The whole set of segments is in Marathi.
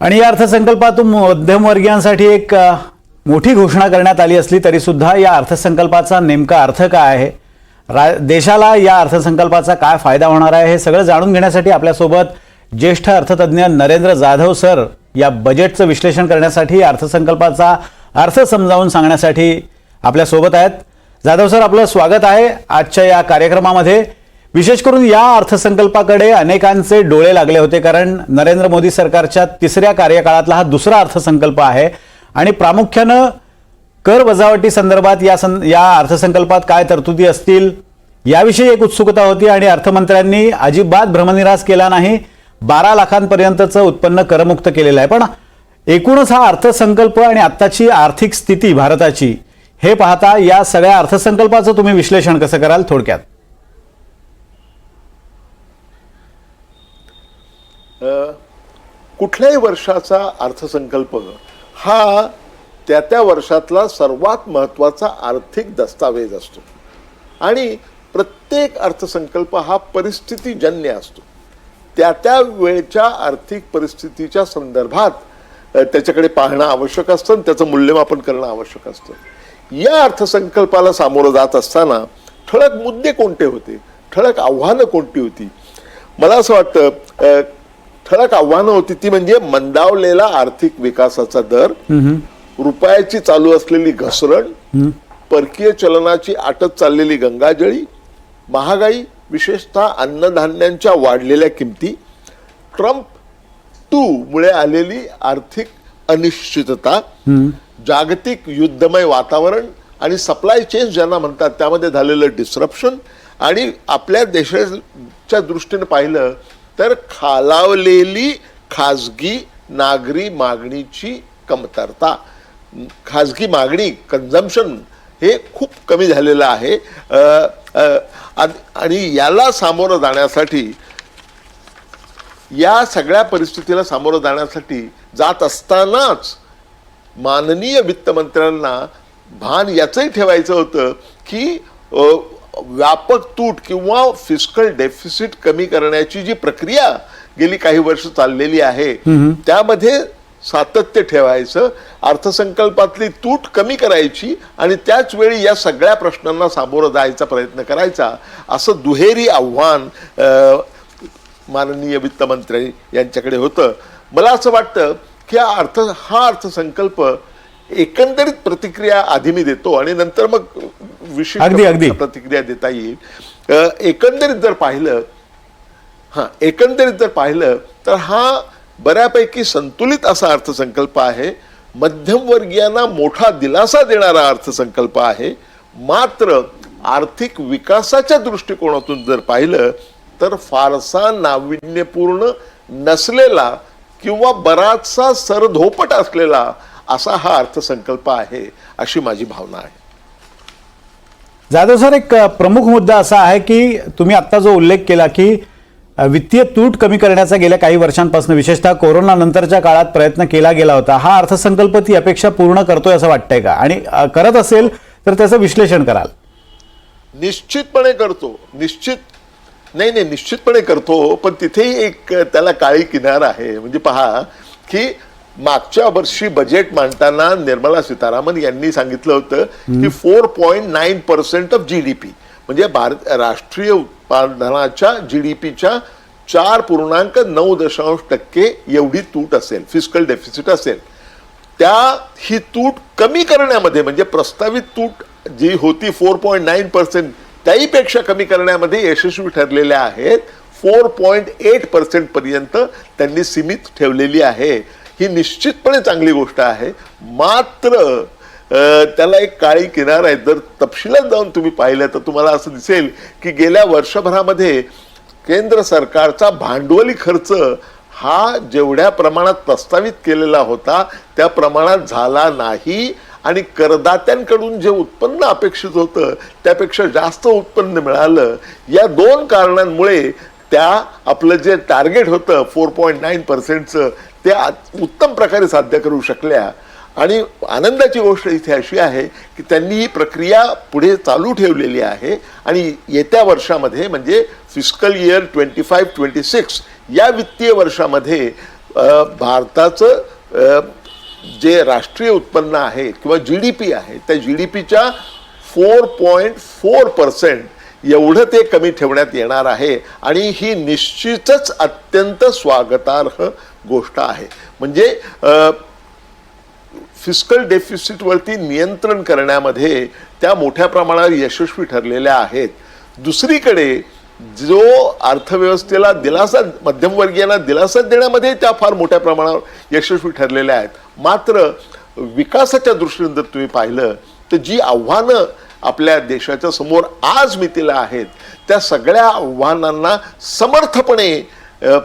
आणि या अर्थसंकल्पातून मध्यमवर्गीयांसाठी एक मोठी घोषणा करण्यात आली असली तरीसुद्धा या अर्थसंकल्पाचा नेमका अर्थ काय आहे? रा देशाला या अर्थसंकल्पाचा काय फायदा होणार आहे हे सगळं जाणून घेण्यासाठी आपल्यासोबत ज्येष्ठ अर्थतज्ञ नरेंद्र जाधव सर या बजेटचं विश्लेषण करण्यासाठी अर्थसंकल्पाचा अर्थ समजावून सांगण्यासाठी आपल्यासोबत आहेत. जाधव सर आपलं स्वागत आहे आजच्या या कार्यक्रमामध्ये. विशेष करून या अर्थसंकल्पाकडे अनेकांचे डोळे लागले होते कारण नरेंद्र मोदी सरकारच्या तिसऱ्या कार्यकाळातला हा दुसरा अर्थसंकल्प आहे. आणि प्रामुख्यानं कर वजावटी संदर्भात या सं या अर्थसंकल्पात काय तरतुदी असतील याविषयी एक उत्सुकता होती आणि अर्थमंत्र्यांनी अजिबात भ्रमनिरास केला नाही. बारा लाखांपर्यंतचं उत्पन्न करमुक्त केलेलं आहे. पण एकूणच हा अर्थसंकल्प आणि आत्ताची आर्थिक स्थिती भारताची हे पाहता या सगळ्या अर्थसंकल्पाचं तुम्ही विश्लेषण कसं कराल थोडक्यात? कुठल्याही वर्षाचा अर्थसंकल्प हा त्या त्या वर्षातला सर्वात महत्त्वाचा आर्थिक दस्तावेज असतो. आणि प्रत्येक अर्थसंकल्प हा परिस्थितीजन्य असतो. त्या त्या वेळच्या आर्थिक परिस्थितीच्या संदर्भात त्याच्याकडे पाहणं आवश्यक असतं आणि त्याचं मूल्यमापन करणं आवश्यक असतं. या अर्थसंकल्पाला सामोरं जात असताना ठळक मुद्दे कोणते होते? ठळक आव्हानं कोणती होती? मला असं वाटतं ठळक आव्हानं होती ती म्हणजे मंदावलेला आर्थिक विकासाचा दर रुपयाची चालू असलेली घसरण परकीय चलनाची आटत चाललेली गंगाजळी महागाई विशेषतः अन्नधान्यांच्या वाढलेल्या किमती ट्रम्प टू मुळे आलेली आर्थिक अनिश्चितता जागतिक युद्धमय वातावरण आणि सप्लाय चेन ज्यांना म्हणतात त्यामध्ये झालेलं डिस्रप्शन आणि आपल्या देशाच्या दृष्टीने पाहिलं तर खालावलेली खाजगी नागरी मागणीची कमतरता. खाजगी मागणी कन्झम्पन हे खूप कमी झालेलं आहे. आणि- याला सामोरं जाण्यासाठी या सगळ्या परिस्थितीला सामोरं जाण्यासाठी जात असतानाच माननीय वित्तमंत्र्यांना भान याचंही ठेवायचं होतं की व्यापक तूट किंवा फिस्कल डेफिसिट कमी करण्याची जी प्रक्रिया गेली काही वर्ष चाललेली आहे त्यामध्ये सातत्य ठेवायचं अर्थसंकल्पातली तूट कमी करायची आणि त्याच वेळी या सगळ्या प्रश्नांना सामोरं जायचा प्रयत्न करायचा असं दुहेरी आव्हान माननीय वित्तमंत्री यांच्याकडे होतं. मला असं वाटतं की अर्थ हा अर्थसंकल्प एकंदरीत प्रतिक्रिया आधी मी देतो आणि नंतर मग विशिष्ट. प्रतिक्रिया देता येईल. एकंदरीत जर पाहिलं हा एकंदरीत जर पाहिलं तर हा बऱ्यापैकी संतुलित असा अर्थसंकल्प आहे. मध्यमवर्गीयांना मोठा दिलासा देणारा अर्थसंकल्प आहे. मात्र आर्थिक विकासाच्या दृष्टिकोनातून जर पाहिलं तर फारसा नाविन्यपूर्ण नसलेला किंवा बराचसा सरधोपट असलेला असा हा अर्थसंकल्प आहे अशी माझी भावना आहे. जाधव सर एक प्रमुख मुद्दा असा आहे की तुम्ही आत्ता जो उल्लेख केला की वित्तीय तूट कमी करण्याचा गेल्या काही वर्षांपासून विशेषतः कोरोना नंतरच्या काळात प्रयत्न केला गेला होता हा अर्थसंकल्प ती अपेक्षा पूर्ण करतोय असं वाटतंय का? आणि करत असेल तर त्याचं विश्लेषण कराल. निश्चितपणे करतो. निश्चित नाही नाही निश्चितपणे करतो पण तिथेही एक त्याला काळी किनार आहे. म्हणजे पहा की मागच्या वर्षी बजेट मांडताना निर्मला सीतारामन यांनी सांगितलं होतं की four point nine percent of G D P म्हणजे भारत राष्ट्रीय उत्पादनाच्या जी डी पीच्या चार पूर्णांक नऊ दशांश टक्के एवढी तूट असेल फिजिकल डेफिसिट असेल. त्या ही तूट कमी करण्यामध्ये म्हणजे प्रस्तावित तूट जी होती फोर पॉईंट नाईन पर्सेंट त्याहीपेक्षा कमी करण्यामध्ये यशस्वी ठरलेल्या आहेत. फोर पॉईंट एट पर्सेंट पर्यंत त्यांनी सीमित ठेवलेली आहे. ही निश्चितपणे चांगली गोष्ट आहे. मात्र त्याला एक काळी किनार आहे. जर तपशिलात जाऊन तुम्ही पाहिलं तर तुम्हाला असं दिसेल की गेल्या वर्षभरामध्ये केंद्र सरकारचा भांडवली खर्च हा जेवढ्या प्रमाणात प्रस्तावित केलेला होता त्या प्रमाणात झाला नाही. आणि करदात्यांकडून जे उत्पन्न अपेक्षित होतं त्यापेक्षा जास्त उत्पन्न मिळालं. या दोन कारणांमुळे त्या आपलं जे टार्गेट होतं फोर पॉईंट नाईन पर्सेंटचं ते उत्तम प्रकारे साध्य करू शकल्या. आणि आनंदाची गोष्ट इथे अशी आहे की त्यांनी ही प्रक्रिया पुढे चालू ठेवलेली आहे आणि येत्या वर्षामध्ये म्हणजे fiscal year twenty five twenty six या वित्तीय वर्षामध्ये भारताचं जे राष्ट्रीय उत्पन्न आहे किंवा जी डी पी आहे त्या जी डी पीच्या फोर पॉईंट फोर पर्सेंट एवढं ते कमी ठेवण्यात येणार आहे आणि ही निश्चितच अत्यंत स्वागतार्ह गोष्ट आहे. म्हणजे फिस्कल डेफिसिटवरती नियंत्रण करण्यामध्ये त्या मोठ्या प्रमाणावर यशस्वी ठरलेल्या आहेत. दुसरीकडे जो अर्थव्यवस्थेला दिलासा मध्यमवर्गीयांना दिलासा देण्यामध्ये त्या फार मोठ्या प्रमाणावर यशस्वी ठरलेल्या आहेत. मात्र विकासाच्या दृष्टीने जर तुम्ही पाहिलं तर जी आव्हानं आपल्या देशाच्या समोर आज मितीला आहेत. त्या सगळ्या आव्हानांना समर्थपणे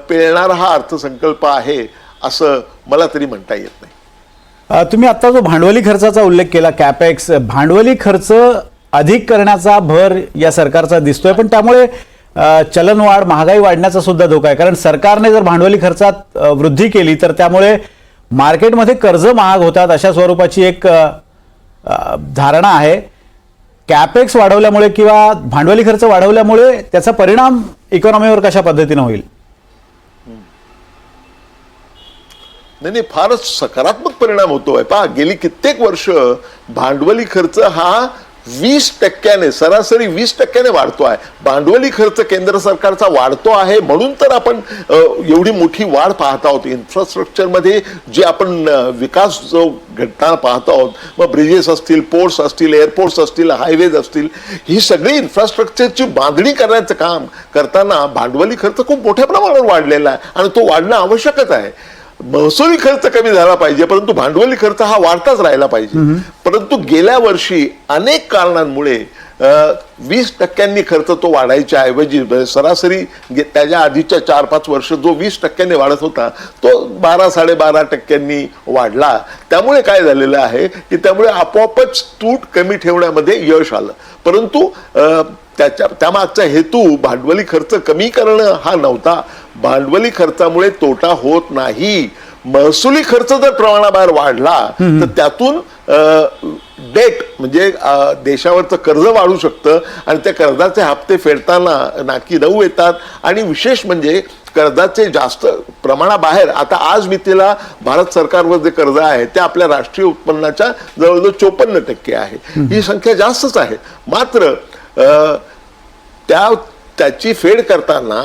पेळणारा हा अर्थसंकल्प आहे असं मला तरी म्हणता येत नाही. तुम्ही आत्ता जो भांडवली खर्चाचा उल्लेख केला कॅपेक्स भांडवली खर्च अधिक करण्याचा भर या सरकारचा दिसतोय पण त्यामुळे चलनवाढ महागाई वाढण्याचा सुद्धा धोका आहे. कारण सरकारने जर भांडवली खर्चात वृद्धी केली तर त्यामुळे मार्केटमध्ये कर्ज महाग होतात अशा स्वरूपाची एक धारणा आहे. कॅपेक्स वाढवल्यामुळे किंवा भांडवली खर्च वाढवल्यामुळे त्याचा परिणाम इकॉनॉमीवर कशा पद्धतीनं होईल? नाही नाही फारच सकारात्मक परिणाम होतोय. पहा गेली कित्येक वर्ष भांडवली खर्च हा वीस टक्क्याने सरासरी वीस टक्क्याने वाढतो आहे. भांडवली खर्च केंद्र सरकारचा वाढतो आहे म्हणून तर आपण एवढी मोठी वाढ पाहत आहोत. इन्फ्रास्ट्रक्चरमध्ये जे आपण विकास जो घटना पाहत आहोत मग ब्रिजेस असतील पोर्ट्स असतील एअरपोर्ट्स असतील हायवेज असतील ही सगळी इन्फ्रास्ट्रक्चरची बांधणी करण्याचं काम करताना भांडवली खर्च खूप मोठ्या प्रमाणावर वाढलेला आहे आणि तो वाढणं आवश्यकच आहे. महसुली खर्च कमी झाला पाहिजे परंतु भांडवली खर्च हा वाढताच राहिला पाहिजे. परंतु गेल्या वर्षी अनेक कारणांमुळे वीस टक्क्यांनी खर्च तो वाढायच्या ऐवजी सरासरी त्याच्या आधीच्या चार पाच वर्ष जो वीस टक्क्यांनी वाढत होता तो बारा साडेबारा टक्क्यांनी वाढला. त्यामुळे काय झालेलं आहे की त्यामुळे आपोआपच तूट कमी ठेवण्यामध्ये यश आलं. परंतु त्याच्या त्यामागचा हेतू भांडवली खर्च कमी करणं हा नव्हता. भांडवली खर्चामुळे तोटा होत नाही. महसुली खर्च जर प्रमाणाबाहेर वाढला तर त्यातून डेट म्हणजे देशावरचं कर्ज वाढू शकतं आणि त्या कर्जाचे हप्ते फेडताना नाकी नऊ येतात. आणि विशेष म्हणजे कर्जाचे जास्त प्रमाणाबाहेर आता आज मितीला भारत सरकारवर जे कर्ज आहे ते आपल्या राष्ट्रीय उत्पन्नाच्या जवळजवळ चोपन्न टक्के आहे. ही संख्या जास्तच आहे. मात्र त्या त्याची फेड करताना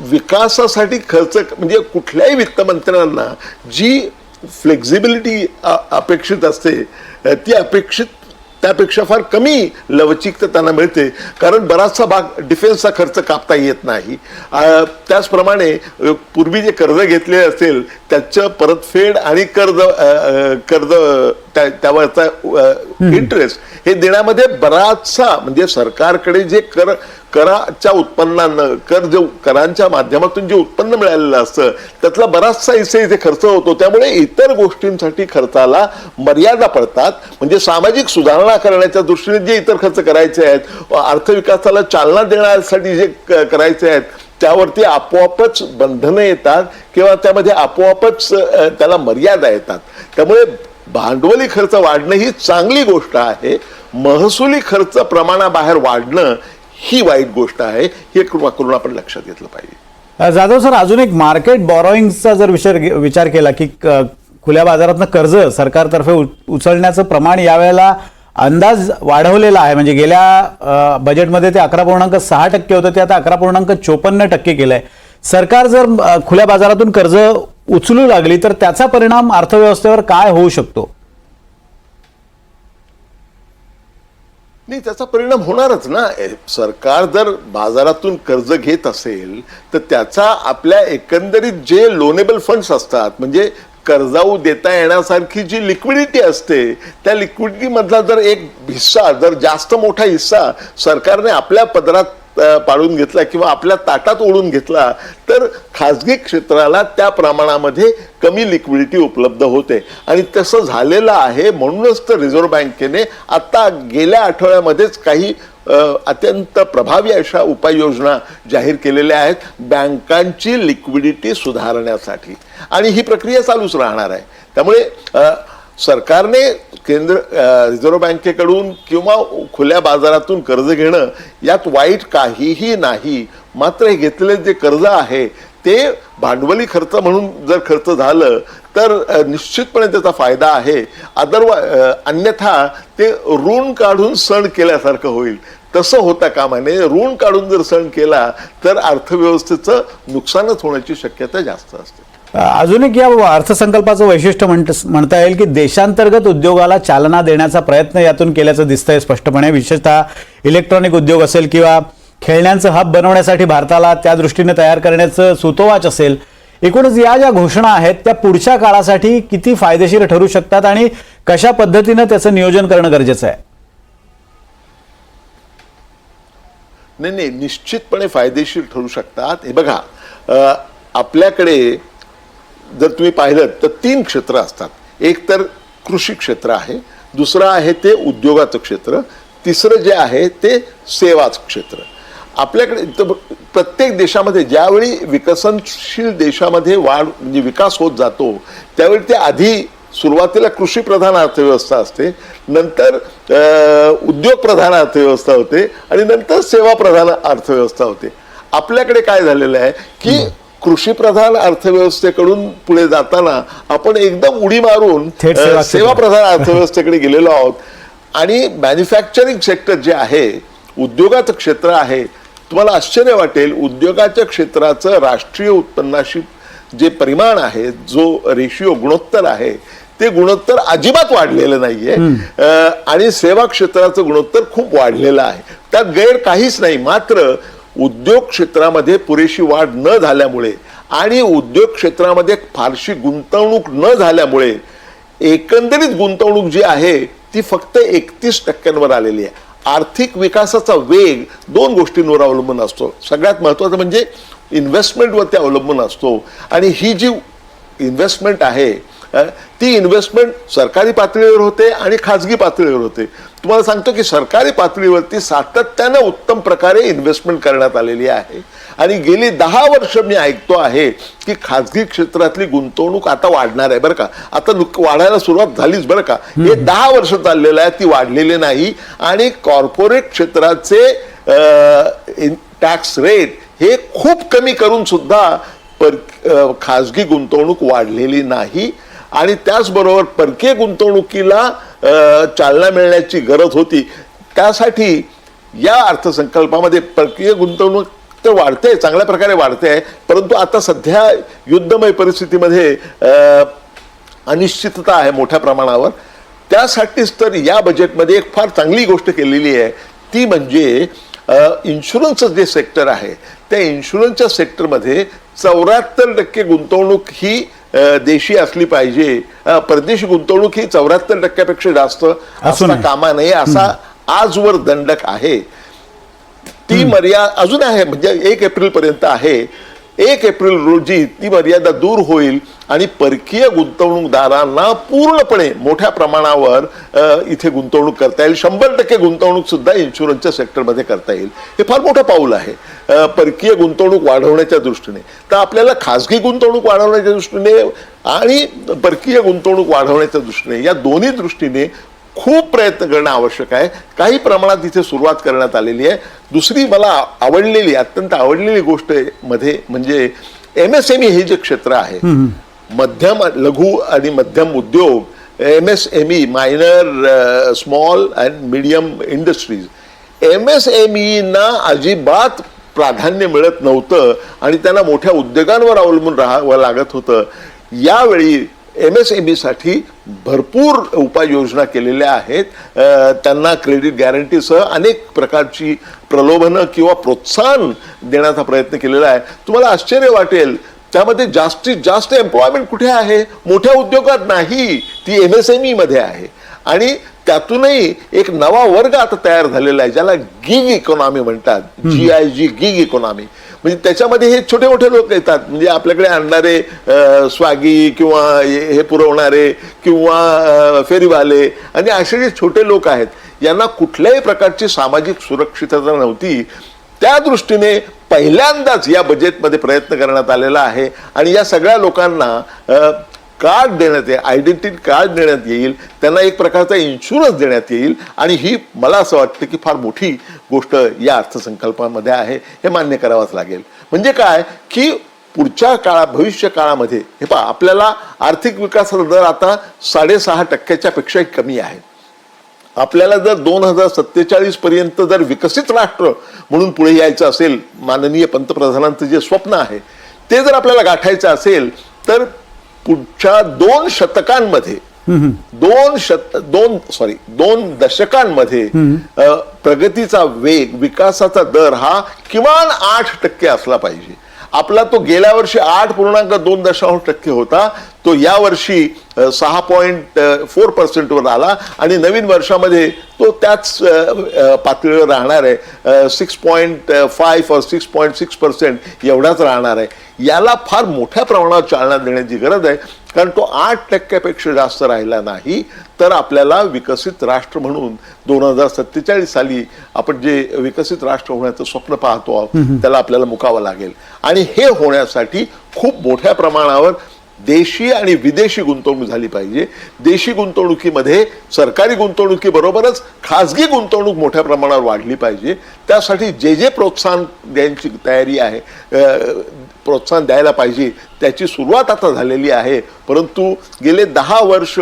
विकासासाठी खर्च म्हणजे कुठल्याही वित्तमंत्र्यांना जी फ्लेक्झिबिलिटी अपेक्षित असते ती अपेक्षित त्यापेक्षा फार कमी लवचिकता त्यांना मिळते. कारण बराचसा भाग डिफेन्सचा खर्च कापता येत नाही. त्याचप्रमाणे पूर्वी जे कर्ज घेतले असेल त्याचं परतफेड आणि कर्ज कर्ज त्या- त्यावरचा इंटरेस्ट हे देण्यामध्ये बराचसा म्हणजे सरकारकडे जे कर कराच्या उत्पन्नानं कर जे करांच्या माध्यमातून जे उत्पन्न मिळालेलं असतं त्यातला बराचसा हिस्सा इथे खर्च होतो. त्यामुळे इतर गोष्टींसाठी खर्चाला मर्यादा पडतात. म्हणजे सामाजिक सुधारणा करण्याच्या दृष्टीने जे इतर खर्च करायचे आहेत अर्थविकासाला चालना देण्यासाठी जे करायचे आहेत त्यावरती आपोआपच बंधनं येतात किंवा त्यामध्ये आपोआपच त्याला मर्यादा येतात. त्यामुळे भांडवली खर्च वाढणं ही चांगली गोष्ट आहे. महसुली खर्च प्रमाणाबाहेर वाढणं ही वाईट गोष्ट आहे हे कृपा करून आपण लक्षात घेतलं पाहिजे. जाधव सर अजून एक मार्केट बॉरोईंगचा जर विचार विचार केला की क- खुल्या बाजारातनं कर्ज सरकारतर्फे उचलण्याचं प्रमाण यावेळेला अंदाज वाढवलेला आहे. म्हणजे गेल्या बजेटमध्ये ते अकरा पूर्णांक सहा टक्के होतं ते आता अकरा पूर्णांक चोपन्न टक्के केलं आहे सरकार जर खुल्या बाजारातून कर्ज उचलू लागली तर त्याचा परिणाम अर्थव्यवस्थेवर काय होऊ शकतो? नाही त्याचा परिणाम होणारच ना. सरकार जर बाजारातून कर्ज घेत असेल तर त्याचा आपल्या एकंदरीत जे लोनेबल फंड्स असतात म्हणजे कर्जाऊ देता येण्यासारखी जी लिक्विडिटी असते त्या लिक्विडिटी मधला जर एक हिस्सा जर जास्त मोठा हिस्सा सरकारने आपल्या पदरात पाडून घेतला किंवा आपल्या ताटात ओढून घेतला तर खाजगी क्षेत्राला त्या प्रमाणामध्ये कमी लिक्विडिटी उपलब्ध होते. आणि तसं झालेलं आहे म्हणूनच तर रिझर्व्ह बँकेने आता गेल्या आठवड्यामध्येच काही अत्यंत प्रभावी अशा उपाययोजना जाहीर केलेल्या आहेत बँकांची लिक्विडिटी सुधारण्यासाठी. आणि ही प्रक्रिया चालूच राहणार आहे. त्यामुळे सरकारने केंद्र रिझर्व्ह बँकेकडून किंवा खुल्या बाजारातून कर्ज घेणं यात वाईट काहीही नाही. मात्र हे घेतलेले जे कर्ज आहे ते भांडवली खर्च म्हणून जर खर्च झालं तर निश्चितपणे त्याचा फायदा आहे. अदरवा अन्यथा ते ऋण काढून सण केल्यासारखं होईल. तसं होता कामा नये. ऋण काढून जर सण केला तर अर्थव्यवस्थेचं नुकसानच होण्याची शक्यता जास्त असते. अजून एक या अर्थसंकल्पाचं वैशिष्ट्य म्हणत म्हणता येईल की देशांतर्गत उद्योगाला चालना देण्याचा प्रयत्न यातून केल्याचं दिसतंय स्पष्टपणे. विशेषतः इलेक्ट्रॉनिक उद्योग असेल किंवा खेळण्यांचं हब बनवण्यासाठी भारताला त्या दृष्टीने तयार करण्याचं सुतोवाच असेल. एकूणच या ज्या घोषणा आहेत त्या पुढच्या काळासाठी किती फायदेशीर ठरू शकतात आणि कशा पद्धतीनं त्याचं नियोजन करणं गरजेचं आहे? नाही नाही निश्चितपणे फायदेशीर ठरू शकतात. हे बघा आपल्याकडे जर तुम्ही पाहिलं तर तीन क्षेत्र असतात. एक तर कृषी क्षेत्र आहे दुसरं आहे ते उद्योगाचं क्षेत्र तिसरं जे आहे ते सेवाचं क्षेत्र. आपल्याकडे तर प्रत्येक देशामध्ये ज्यावेळी विकसनशील देशामध्ये वाढ म्हणजे विकास होत जातो त्यावेळी ते आधी सुरुवातीला कृषीप्रधान अर्थव्यवस्था असते नंतर उद्योगप्रधान उद्योग प्रधान अर्थव्यवस्था होते आणि नंतर सेवा प्रधान अर्थव्यवस्था होते. आपल्याकडे काय झालेलं आहे की कृषी प्रधान अर्थव्यवस्थेकडून पुढे जाताना आपण एकदम उडी मारून थेट सेवा अ, सेवा प्रधान अर्थव्यवस्थेकडे गेलेलो आहोत. आणि मॅन्युफॅक्चरिंग सेक्टर जे आहे उद्योगाचं क्षेत्र आहे तुम्हाला आश्चर्य वाटेल उद्योगाच्या क्षेत्राचं राष्ट्रीय उत्पन्नाशी जे परिमाण आहे जो रेशिओ गुणोत्तर आहे ते गुणोत्तर अजिबात वाढलेलं नाहीये. आणि सेवा क्षेत्राचं गुणोत्तर खूप वाढलेलं आहे. त्यात गैर काहीच नाही मात्र उद्योग क्षेत्रामध्ये पुरेशी वाढ न झाल्यामुळे आणि उद्योग क्षेत्रामध्ये फारशी गुंतवणूक न झाल्यामुळे एकंदरीत गुंतवणूक जी आहे ती फक्त एकतीस टक्क्यांवर आलेली आहे. आर्थिक विकासाचा वेग दोन गोष्टींवर अवलंबून असतो. सगळ्यात महत्त्वाचं म्हणजे इन्व्हेस्टमेंटवरती अवलंबून असतो. आणि ही जी इन्व्हेस्टमेंट आहे ती इन्व्हेस्टमेंट सरकारी पातळीवर होते आणि खाजगी पातळीवर होते. तुम्हाला सांगतो की सरकारी पातळीवरती सातत्यानं उत्तम प्रकारे इन्व्हेस्टमेंट करण्यात आलेली आहे. आणि गेली दहा वर्ष मी ऐकतो आहे की खाजगी क्षेत्रातली गुंतवणूक आता वाढणार आहे बरं का? आता नुक- वाढायला सुरुवात झालीच बरं का? हे दहा वर्ष चाललेलं आहे ती वाढलेली नाही. आणि कॉर्पोरेट क्षेत्राचे टॅक्स रेट हे खूप कमी करून सुद्धा पर खाजगी गुंतवणूक वाढलेली नाही. आणि त्याचबरोबर परकीय गुंतवणुकीला चालना मिळण्याची गरज होती. त्यासाठी या अर्थसंकल्पामध्ये परकीय गुंतवणूक तर वाढते चांगल्या प्रकारे वाढते. आहे परंतु आता सध्या युद्धमय परिस्थितीमध्ये अनिश्चितता आहे मोठ्या प्रमाणावर. त्यासाठीच तर या बजेटमध्ये एक फार चांगली गोष्ट केलेली आहे. ती म्हणजे इन्शुरन्सचं जे सेक्टर आहे त्या इन्शुरन्सच्या सेक्टरमध्ये चौऱ्याहत्तर टक्के गुंतवणूक ही देशी असली पाहिजे. परदेशी गुंतवणूक ही चौऱ्याहत्तर टक्क्यापेक्षा जास्त असता नये. कामा नये असा आजवर दंडक आहे. ती मर्यादा अजून आहे म्हणजे एक एप्रिल पर्यंत आहे. एक एप्रिल रोजी ती मर्यादा दूर होईल आणि परकीय गुंतवणूकदारांना पूर्णपणे मोठ्या प्रमाणावर इथे गुंतवणूक करता येईल. शंभर टक्के गुंतवणूकसुद्धा इन्शुरन्सच्या सेक्टरमध्ये करता येईल. हे फार मोठं पाऊल आहे. परकीय गुंतवणूक वाढवण्याच्या दृष्टीने. तर आपल्याला खाजगी गुंतवणूक वाढवण्याच्या दृष्टीने आणि परकीय गुंतवणूक वाढवण्याच्या दृष्टीने या दोन्ही दृष्टीने खूप प्रयत्न करणं आवश्यक आहे. काही प्रमाणात इथे सुरुवात करण्यात आलेली आहे. दुसरी मला आवडलेली अत्यंत आवडलेली गोष्टमध्ये म्हणजे एम एस एम ई हे जे क्षेत्र आहे मध्यम लघु आणि मध्यम उद्योग M S M E minor small and medium industries M S M ईना अजिबात प्राधान्य मिळत नव्हतं आणि त्यांना मोठ्या उद्योगांवर अवलंबून राहावं लागत होतं. यावेळी एम एस एमसाठी भरपूर उपाययोजना केलेल्या आहेत. त्यांना क्रेडिट गॅरंटीसह अनेक प्रकारची प्रलोभनं किंवा प्रोत्साहन देण्याचा प्रयत्न केलेला आहे. तुम्हाला आश्चर्य वाटेल त्यामध्ये जास्तीत जास्त एम्प्लॉयमेंट कुठे आहे? मोठ्या उद्योगात नाही ती एम एस एममध्ये आहे. आणि त्यातूनही एक नवा वर्ग आता तयार झालेला आहे ज्याला गिग इकॉनॉमी म्हणतात. G I G gig economy म्हणजे त्याच्यामध्ये हे छोटे मोठे लोक येतात. म्हणजे आपल्याकडे आणणारे स्वागी किंवा हे पुरवणारे किंवा फेरीवाले आणि असे जे छोटे लोक आहेत यांना कुठल्याही प्रकारची सामाजिक सुरक्षितता नव्हती. त्या दृष्टीने पहिल्यांदाच या बजेटमध्ये प्रयत्न करण्यात आलेला आहे. आणि या सगळ्या लोकांना कार्ड देण्यात येईल आयडेंटिटी कार्ड देण्यात येईल त्यांना एक प्रकारचा इन्शुरन्स देण्यात येईल आणि ही मला असं वाटतं की फार मोठी गोष्ट या अर्थसंकल्पामध्ये आहे हे मान्य करावंच लागेल. म्हणजे काय? की पुढच्या काळा भविष्य काळामध्ये हे पहा आपल्याला आर्थिक विकासाचा दर आता साडेसहा टक्क्याच्या पेक्षाही कमी आहे. आपल्याला जर दोन हजार सत्तेचाळीस पर्यंत जर विकसित राष्ट्र म्हणून पुढे यायचं असेल माननीय पंतप्रधानांचं जे स्वप्न आहे ते जर आपल्याला गाठायचं असेल तर पुढच्या दोन शतकांमध्ये दोन शत दोन सॉरी दोन दशकांमध्ये प्रगतीचा वेग विकासाचा दर हा किमान आठ टक्के असला पाहिजे. आपला तो गेल्या वर्षी आठ पूर्णांक दोन दशांश टक्के होता तो या वर्षी सहा पॉईंट फोर पर्सेंटवर आला आणि नवीन वर्षामध्ये तो त्याच पातळीवर राहणार आहे. सिक्स पॉईंट फाईव्ह और सिक्स पॉईंट सिक्स पर्सेंट एवढाच राहणार आहे. याला फार मोठ्या प्रमाणावर चालना देण्याची गरज आहे कारण तो आठ टक्क्यापेक्षा जास्त राहिला नाही. तर आपल्याला विकसित राष्ट्र म्हणून दोन हजार सत्तेचाळीस साली आपण जे विकसित राष्ट्र होण्याचं स्वप्न पाहतो आहोत त्याला आपल्याला मुकावं लागेल. आणि हे होण्यासाठी खूप मोठ्या प्रमाणावर देशी आणि विदेशी गुंतवणूक झाली पाहिजे. देशी गुंतवणुकीमध्ये सरकारी गुंतवणुकीबरोबरच खाजगी गुंतवणूक मोठ्या प्रमाणावर वाढली पाहिजे. त्यासाठी जे जे प्रोत्साहन द्यायची तयारी आहे प्रोत्साहन द्यायला पाहिजे त्याची सुरुवात आता झालेली आहे. परंतु गेले दहा वर्ष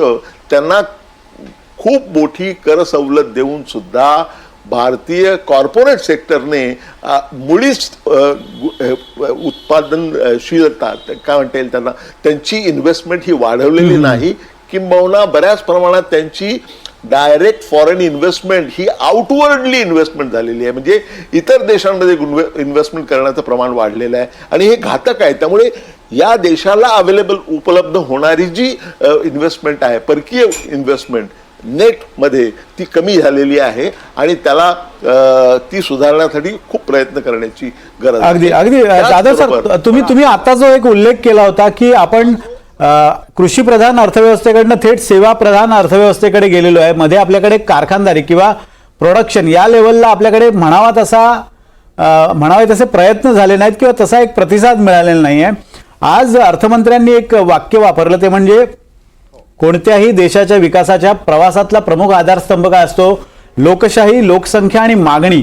त्यांना खूप मोठी कर सवलत देऊन सुद्धा भारतीय कॉर्पोरेट सेक्टरने मुळीच उत्पादनशीलता काय म्हणता येईल त्यांना? त्यांची इन्व्हेस्टमेंट ही वाढवलेली नाही. किंबहुना बऱ्याच प्रमाणात त्यांची डायरेक्ट फॉरेन इन्व्हेस्टमेंट ही आउटवर्डली इन्व्हेस्टमेंट झालेली आहे. म्हणजे इतर देशांमध्ये इन्व्हेस्टमेंट करण्याचं प्रमाण वाढलेलं आहे. आणि हे घातक आहे. त्यामुळे या देशाला अवेलेबल उपलब्ध होणारी जी इन्व्हेस्टमेंट आहे परकीय इन्व्हेस्टमेंट नेटमध्ये ती कमी झालेली आहे आणि त्याला ती सुधारण्यासाठी खूप प्रयत्न करण्याची गरज. अगदी अगदी. जाधव सर तुम्ही तुम्ही आता जो एक उल्लेख केला होता की आपण कृषी प्रधान अर्थव्यवस्थेकडनं थेट सेवा प्रधान अर्थव्यवस्थेकडे गेलेलो आहे. मध्ये आपल्याकडे कारखानदारी किंवा प्रोडक्शन या लेवलला आपल्याकडे म्हणावा तसा म्हणावे तसे प्रयत्न झाले नाहीत किंवा तसा एक प्रतिसाद मिळालेला नाही आहे आज अर्थमंत्र्यांनी एक वाक्य वापरलं ते म्हणजे कोणत्याही देशाच्या विकासाच्या प्रवासातला प्रमुख आधारस्तंभ काय असतो? लोकशाही लोकसंख्या आणि मागणी.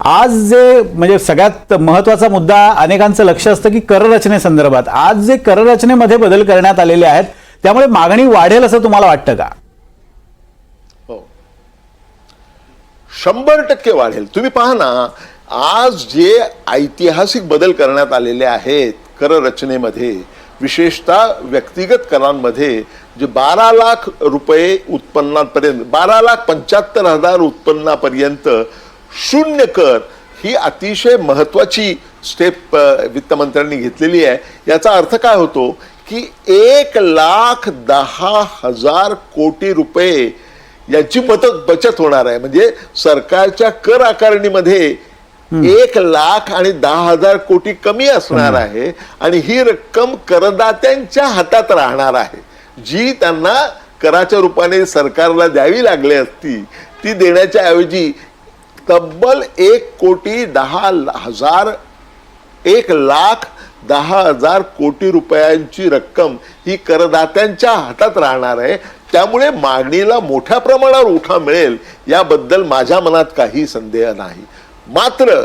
आज जे म्हणजे सगळ्यात महत्त्वाचा मुद्दा अनेकांचं लक्ष असतं की कररचनेसंदर्भात. आज जे कररचनेमध्ये बदल करण्यात आलेले आहेत त्यामुळे मागणी वाढेल असं तुम्हाला वाटतं का? हो. शंभर टक्के वाढेल. तुम्ही पहा ना आज जे ऐतिहासिक बदल करण्यात आलेले आहेत कर रचनेमध्ये विशेषतः व्यक्तिगत करांमध्ये जे बारा लाख रुपये उत्पन्नापर्यंत बारा लाख पंच्याहत्तर हजार उत्पन्नापर्यंत शून्य कर ही अतिशय महत्त्वाची स्टेप वित्तमंत्र्यांनी घेतलेली आहे. याचा अर्थ काय होतो की एक लाख दहा हजार कोटी रुपये याची बचत बचत होणार आहे. म्हणजे सरकारच्या कर आकारणीमध्ये एक लाख आणि दहा हजार कोटी कमी असणार आहे आणि ही रक्कम करदात्यांच्या हातात राहणार आहे. जी त्यांना कराच्या रूपाने सरकारला द्यावी लागली असती ती देण्याच्या ऐवजी तब्बल एक कोटी दहा हजार एक लाख दहा हजार कोटी रुपयांची रक्कम ही करदात्यांच्या हातात राहणार आहे. त्यामुळे मागणीला मोठ्या प्रमाणावर उठा मिळेल याबद्दल माझ्या मनात काही संदेह नाही. मात्र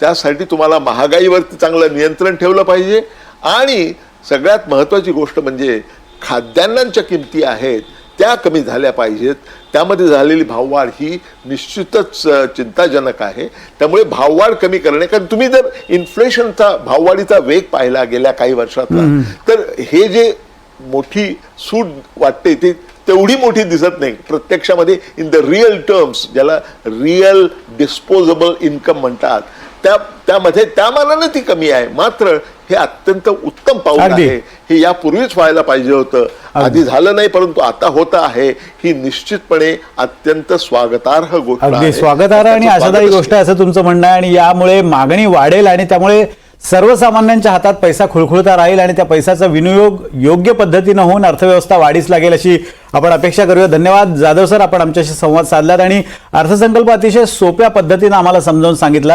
त्यासाठी तुम्हाला महागाईवरती चांगलं नियंत्रण ठेवलं पाहिजे. आणि सगळ्यात महत्त्वाची गोष्ट म्हणजे खाद्यान्नांच्या किमती आहेत त्या कमी झाल्या पाहिजेत. त्यामध्ये झालेली भाववाढ ही निश्चितच चिंताजनक आहे. त्यामुळे भाववाढ कमी करणे कारण तुम्ही जर इन्फ्लेशनचा भाववाढीचा वेग पाहिला गेल्या काही वर्षातला तर हे जे मोठी सूट वाटते ती तेवढी मोठी दिसत नाही. प्रत्यक्षामध्ये इन द रिअल टर्म्स ज्याला रिअल डिस्पोजेबल इन्कम म्हणतात त्या त्यामध्ये त्या मानाने ती कमी आहे. मात्र हे अत्यंत उत्तम पाऊल. आहे. हे यापूर्वीच व्हायला पाहिजे होतं. आधी झालं नाही परंतु आता होत आहे. ही निश्चितपणे अत्यंत स्वागतार्ह गोष्ट. स्वागतार्ह आणि आशादायी गोष्ट असं तुमचं म्हणणं आहे आणि यामुळे मागणी वाढेल आणि त्यामुळे सर्वसामान्यांच्या हातात पैसा खुळखुळता राहील आणि त्या पैशाचा विनियोग योग्य पद्धतीनं होऊन अर्थव्यवस्था वाढीस लागेल अशी आपण अपेक्षा करूया. धन्यवाद. जाधव सर आपण आमच्याशी संवाद साधलात आणि अर्थसंकल्प अतिशय सोप्या पद्धतीनं आम्हाला समजावून सांगितला.